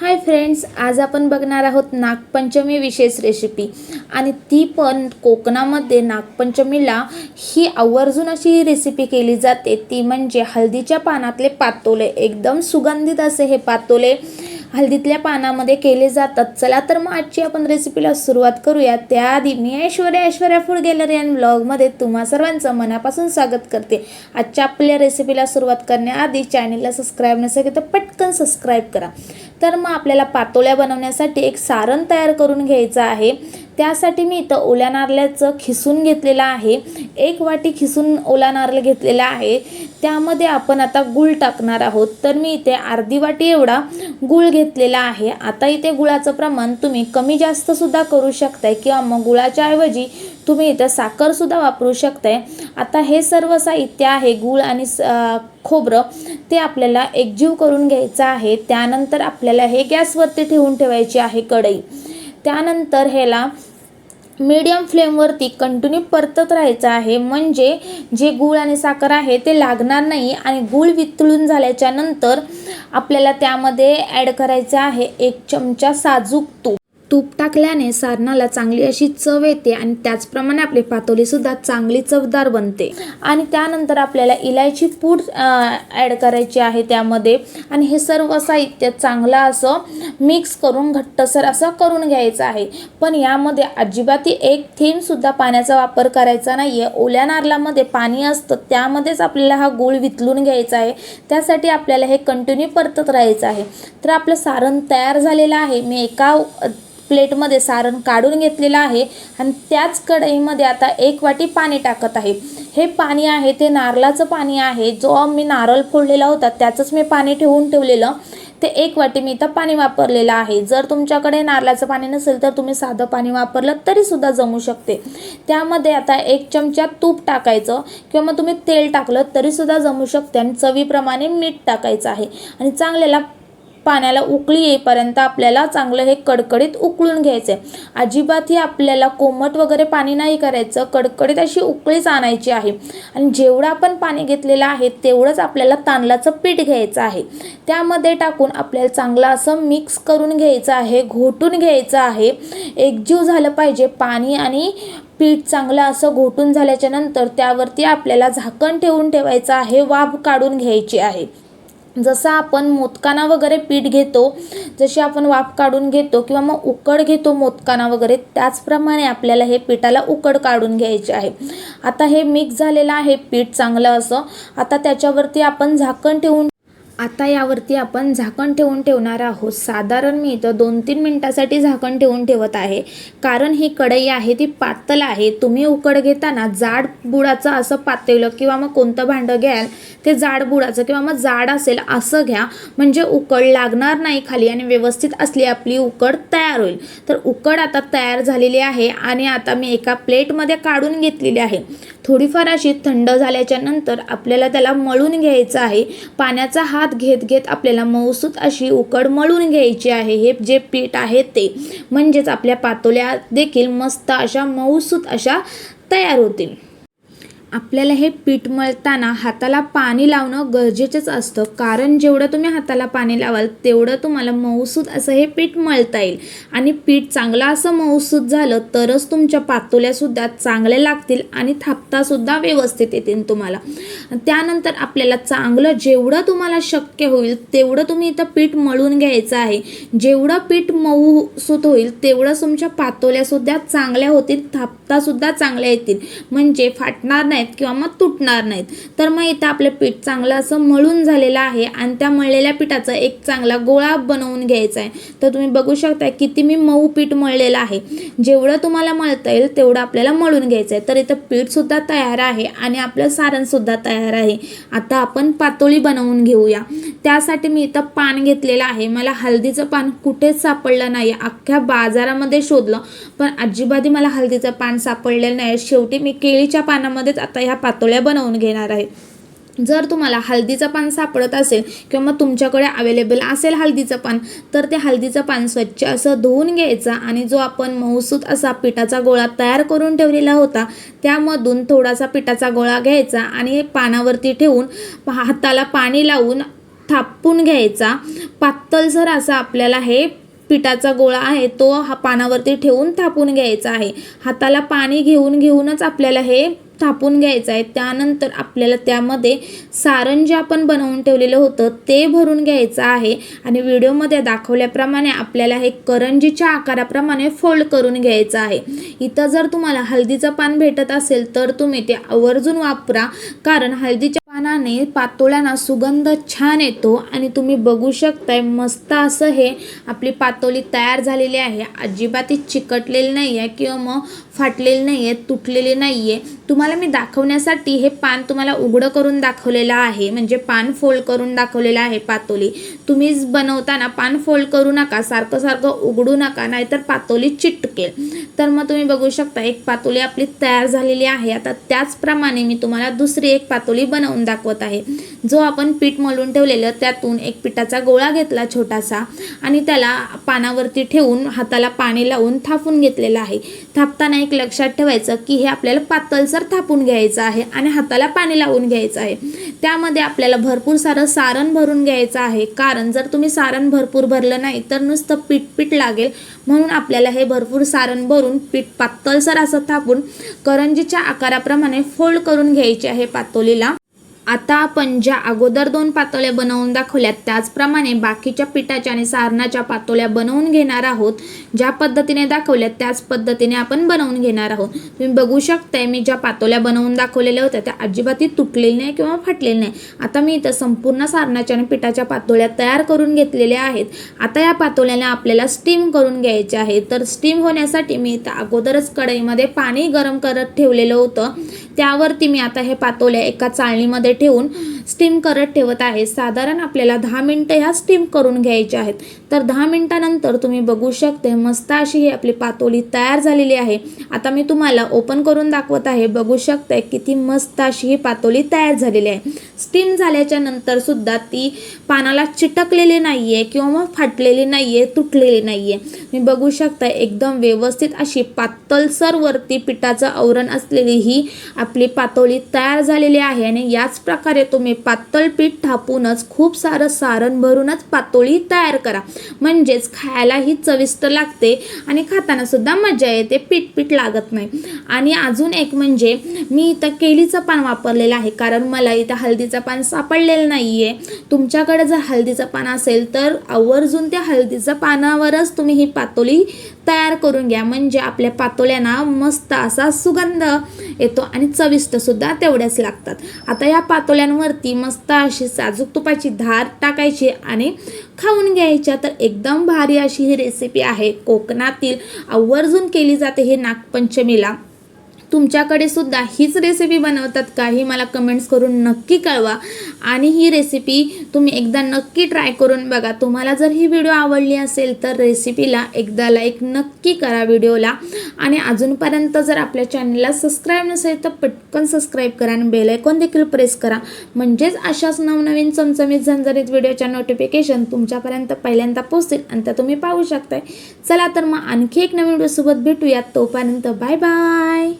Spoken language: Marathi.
हाय फ्रेंड्स आज आपण बघणार आहोत नागपंचमी विशेष रेसिपी आणि ती पण कोकणामध्ये नागपंचमीला ही आवर्जून अशी ही रेसिपी केली जाते. ती म्हणजे हळदीच्या पानातले पातोले. एकदम सुगंधित असे हे पातोले. हळदीतल्या पानामध्ये केले जातात. चला तर मग आजची आपण रेसिपीला सुरुवात करूया त्याआधी मी Aishwarya Aishwarya food gallery and ब्लॉगमध्ये तुम्हा सर्वांचं मनापासून स्वागत करते. आजच्या आपल्या रेसिपीला सुरुवात करण्याआधी चॅनलला सबस्क्राईब नसेल तर पटकन सबस्क्राईब करा. तर मग आपल्याला पातोळ्या बनवण्यासाठी एक सारण तयार करून घ्यायचं आहे. त्यासाठी मी इथं ओल्या नारल्याचं खिसून घेतलेलं आहे. एक वाटी खिसून ओला नारळ घेतलेला आहे. त्यामध्ये आपण आता गूळ टाकणार आहोत. तर मी इथे अर्धी वाटी एवढा गूळ घेतलेला आहे. आता इथे गुळाचं प्रमाण तुम्ही कमी जास्तसुद्धा करू शकताय किंवा मग गुळाच्या ऐवजी तुम्ही इथं साखरसुद्धा वापरू शकताय. आता हे सर्व साहित्य आहे गूळ आणि स- खोबरं. ते आपल्याला एकजीव करून घ्यायचं आहे. त्यानंतर आपल्याला हे गॅसवरती ठेवून ठेवायची आहे कढई. त्यानंतर ह्याला मीडियम फ्लेमवरती कंटिन्यू परतत राहायचं आहे. म्हणजे जे गूळ आणि साखर आहे ते लागणार नाही आणि गूळ वितळून झाल्याच्यानंतर आपल्याला त्यामध्ये ॲड करायचं आहे एक चमचा साजूक तूप. तूप टाकल्याने सारणाला चांगली अशी चव येते आणि त्याचप्रमाणे आपली पातोलीसुद्धा चांगली चवदार बनते. आणि त्यानंतर आपल्याला इलायची पूड ॲड करायची आहे त्यामध्ये. आणि हे सर्व साहित्य चांगलं असं मिक्स करून घट्टसर असं करून घ्यायचं आहे. पण यामध्ये अजिबातही एक थेंबसुद्धा पाण्याचा वापर करायचा नाही आहे ओल्या नारळामध्ये पाणी असतं त्यामध्येच आपल्याला हा गूळ वितळून घ्यायचा आहे. त्यासाठी आपल्याला हे कंटिन्यू परतत राहायचं आहे. तर आपलं सारण तयार झालेलं आहे. मी एका प्लेटमध्ये सारण काढून घेतलेलं आहे आणि त्याच कढईमध्ये आता एक वाटी पाणी टाकत आहे. हे पाणी आहे ते नारळाचं पाणी आहे जो मी नारळ फोडलेला होता त्याचंच मी पाणी ठेवून ठेवलेलं. ते एक वाटी मी इथं पाणी वापरलेलं आहे. जर तुमच्याकडे नारळाचं पाणी नसेल तर तुम्ही साधं पाणी वापरलं तरीसुद्धा जमू शकते. त्यामध्ये आता एक चमचा तूप टाकायचं किंवा मग तुम्ही तेल टाकलं तरीसुद्धा जमू शकते आणि चवीप्रमाणे मीठ टाकायचं आहे. आणि चांगल्याला पाण्याला उकळी येईपर्यंत आपल्याला चांगलं हे कडकडीत उकळून घ्यायचं आहे अजिबात ही आपल्याला कोमट वगैरे पाणी नाही करायचं. कडकडीत अशी उकळीच आणायची आहे. आणि जेवढं आपण पाणी घेतलेलं आहे तेवढंच आपल्याला तांदळाचं पीठ घ्यायचं आहे. त्यामध्ये टाकून आपल्याला चांगलं असं मिक्स करून घ्यायचं आहे घोटून घ्यायचं आहे. एकजीव झालं पाहिजे पाणी आणि पीठ चांगलं असं घोटून झाल्याच्यानंतर त्यावरती आपल्याला झाकण ठेवून ठेवायचं आहे वाफ काढून घ्यायची आहे. जसं आपण मोदकांना वगैरे पीठ घेतो जशी आपण वाफ काढून घेतो किंवा मग उकड घेतो मोदकाना वगैरे त्याचप्रमाणे आपल्याला हे पिठाला उकड काढून घ्यायचे आहे. आता हे मिक्स झालेलं आहे पीठ चांगलं असं. आता त्याच्यावरती आपण झाकण ठेवून आता यावरती आपण झाकण ठेवून ठेवणार आहोत. साधारण मी इथं दोन तीन मिनटासाठी झाकण ठेवून ठेवत आहे. कारण ही कढई आहे ती पातळ आहे. तुम्ही उकड घेताना जाड बुडाचं असं पातेलं किंवा मग कोणतं भांडं घ्याल ते जाड बुडाचं किंवा मग जाड असेल असं घ्या. म्हणजे उकड लागणार नाही खाली आणि व्यवस्थित असली आपली उकड तयार होईल. तर उकड आता तयार झालेली आहे आणि आता मी एका प्लेटमध्ये काढून घेतलेली आहे. थोडीफार अशी थंड झाल्याच्यानंतर आपल्याला त्याला मळून घ्यायचं आहे. पाण्याचा हात घेत घेत आपल्याला मऊसूत अशी उकड मळून घ्यायची आहे. हे जे पीठ आहे ते. म्हणजेच आपल्या पातोल्या देखील मस्त अशा मऊसूत अशा तयार होतील. आपल्याला हे पीठ मळताना हाताला पाणी लावणं गरजेचंच असतं. कारण जेवढं तुम्ही हाताला पाणी लावाल तेवढं तुम्हाला मऊसूद असं हे पीठ मळता येईल. आणि पीठ चांगलं असं मऊसूत झालं तरच तुमच्या पातोल्यासुद्धा चांगल्या लागतील आणि थापतासुद्धा व्यवस्थित येतील तुम्हाला. त्यानंतर आपल्याला चांगलं जेवढं तुम्हाला शक्य होईल तेवढं तुम्ही इथं पीठ मळून घ्यायचं आहे. जेवढं पीठ मऊसूद होईल तेवढं तुमच्या पातोल्यासुद्धा चांगल्या होतील थापतासुद्धा चांगल्या येतील. म्हणजे फाटणार नाही नाहीत किंवा मग तुटणार नाहीत. तर मग इथं आपलं पीठ चांगलं असं मळून झालेलं आहे आणि त्या मळलेल्या पिठाचा एक चांगला गोळा बनवून घ्यायचा आहे. तर तुम्ही बघू शकता किती मी मऊ पीठ मळलेलं आहे. जेवढं तुम्हाला मळता येईल तेवढं आपल्याला मळून घ्यायचं आहे. तर इथं पीठसुद्धा तयार आहे आणि आपलं सारणसुद्धा तयार आहे. आता आपण पातोळी बनवून घेऊया. त्यासाठी मी इथं पान घेतलेलं आहे. मला हळदीचं पान कुठेच सापडलं नाही. अख्ख्या बाजारामध्ये शोधलं. पण अजिबात मला हळदीचं पान सापडलेलं नाही. शेवटी मी केळीच्या पानामध्येच आता ह्या पातोळ्या बनवून घेणार आहे. जर तुम्हाला हळदीचं पान सापडत असेल किंवा मग तुमच्याकडे अवेलेबल असेल हळदीचं पान तर ते हळदीचं पान स्वच्छ असं धुवून घ्यायचं आणि जो आपण मऊसूत असा पिठाचा गोळा तयार करून ठेवलेला होता त्यामधून थोडासा पिठाचा गोळा घ्यायचा आणि पानावरती ठेवून हाताला पाणी लावून थापून घ्यायचा. पातळसर असा आपल्याला हे पिठाचा गोळा आहे तो हा पानावरती ठेवून थापून घ्यायचा आहे. हाताला पाणी घेऊन घेऊनच आपल्याला हे थापून घ्यायचं आहे. त्यानंतर आपल्याला त्यामध्ये सारण जे आपण बनवून ठेवलेलं होतं ते भरून घ्यायचं आहे. आणि व्हिडिओमध्ये दाखवल्याप्रमाणे आपल्याला हे करंजीच्या आकाराप्रमाणे फोल्ड करून घ्यायचं आहे. इथं जर तुम्हाला हळदीचं पान भेटत असेल तर तुम्ही ते आवर्जून वापरा. कारण हळदीच्या पानाने पातोळ्यांना सुगंध छान येतो आणि तुम्ही बघू शकताय मस्त असं हे आपली पातोळी तयार झालेली आहे. अजिबात ती चिकटलेली नाही आहे किंवा मग फाटलेली नाही आहे तुटलेली नाही आहे तुम्हाला मी दाखवण्यासाठी हे पान तुम्हाला उघडं करून दाखवलेलं आहे. म्हणजे पान फोल्ड करून दाखवलेलं आहे पातोली तुम्हीच बनवताना पान फोल्ड करू नका सारखं सारखं उघडू नका नाहीतर पातोली चिटकेल. तर मग तुम्ही बघू शकता एक पातोली आपली तयार झालेली आहे. आता त्याचप्रमाणे मी तुम्हाला दुसरी एक पातोली बनवून दाखवत आहे. जो आपण पीठ मळून ठेवलेलं त्यातून एक पिठाचा गोळा घेतला छोटासा आणि त्याला पानावरती ठेवून हाताला पाणी लावून थापून घेतलेला आहे. थापताना एक लक्षात ठेवायचं की हे आपल्याला पातळसर थापून घ्यायचं आहे आणि हाताला पाणी लावून घ्यायचं आहे. त्यामध्ये आपल्याला भरपूर सारं सारण भरून घ्यायचं आहे. कारण जर तुम्ही सारण भरपूर भरलं नाही तर नुसतं पीठ पीठ लागेल. म्हणून आपल्याला हे भरपूर सारण भरून पीठ पातळसर असं थापून करंजीच्या आकाराप्रमाणे फोल्ड करून घ्यायचे आहे पातोलीला. आता आपण ज्या अगोदर दोन पातोळ्या बनवून दाखवल्यात त्याचप्रमाणे बाकीच्या पिठाच्या आणि सारणाच्या पातोळ्या बनवून घेणार आहोत. ज्या पद्धतीने दाखवल्यात त्याच पद्धतीने आपण बनवून घेणार आहोत. तुम्ही बघू शकताय मी ज्या पातोळ्या बनवून दाखवलेल्या होत्या त्या अजिबातही तुटलेल्या नाही किंवा फाटलेल्या नाही. आता मी इथं संपूर्ण सारणाच्या आणि पिठाच्या पातोळ्या तयार करून घेतलेल्या आहेत. आता या पातोळ्याला आपल्याला स्टीम करून घ्यायचे आहे. तर स्टीम होण्यासाठी मी इथं अगोदरच कढईमध्ये पाणी गरम करत ठेवलेलं होतं. त्यावरती मी आता हे पातोल्या एका चाळणीमध्ये ठेवून स्टीम करत ठेवत आहे. साधारण आपल्याला दहा मिनटं ह्या स्टीम करून घ्यायच्या आहेत. तर दहा मिनटानंतर तुम्ही बघू शकते मस्त अशी ही आपली पातोळी तयार झालेली आहे. आता मी तुम्हाला ओपन करून दाखवत आहे. बघू शकते किती मस्त अशी ही पातोळी तयार झालेली आहे. स्टीम झाल्याच्यानंतर सुद्धा ती पानाला चिटकलेली नाही आहे किंवा मग फाटलेली नाही आहे तुटलेली नाही आहे मी बघू शकता एकदम व्यवस्थित अशी पातळसरवरती पिठाचं आवरण असलेली ही आपली पातोळी तयार झालेली आहे आणि याच प्रकारे तुम्ही पातळ पीठ थापूनच खूप सारं सारण भरूनच पातोळी तयार करा. म्हणजेच खायलाही चविष्ट लागते आणि खाताना सुद्धा मजा येते पीठ पीठ लागत नाही. आणि अजून एक म्हणजे मी इथं केळीचं पान वापरलेलं आहे कारण मला इथं हळदीचं पान सापडलेलं नाही आहे तुमच्याकडे जर हळदीचं पान असेल तर आवर्जून त्या हळदीच्या पानावरच तुम्ही ही पातोळी तयार करून घ्या. म्हणजे आपल्या पातोळ्यांना मस्त असा सुगंध येतो आणि चविष्ट सुद्धा तेवढ्याच लागतात. आता या पातोळ्यांवरती मस्त अशी साजूक तुपाची धार टाकायची आणि खाऊन घ्यायच्या. तर एकदम भारी अशी ही रेसिपी आहे. कोकणातील आवर्जून केली जाते हे नागपंचमीला. तुमच्याकडे सुद्धा हीच रेसिपी बनवतात का ही मला कमेंट्स करून नक्की कळवा. आणि ही रेसिपी तुम्ही एकदा नक्की ट्राय करून बघा. तुम्हाला जर ही व्हिडिओ आवडली असेल तर रेसिपीला एकदा लाईक नक्की करा व्हिडिओला आणि अजूनपर्यंत जर आपल्या चॅनलला सबस्क्राईब नसेल तर पटकन सबस्क्राईब करा आणि बेलायकॉन देखील प्रेस करा. म्हणजेच अशाच नवनवीन चमचमीत झणझणीत व्हिडिओच्या नोटिफिकेशन तुमच्यापर्यंत पहिल्यांदा पोहोचतील आणि त्या तुम्ही पाहू शकताय. चला तर मग आणखी एक नवीन व्हिडिओसोबत भेटूयात. तोपर्यंत बाय बाय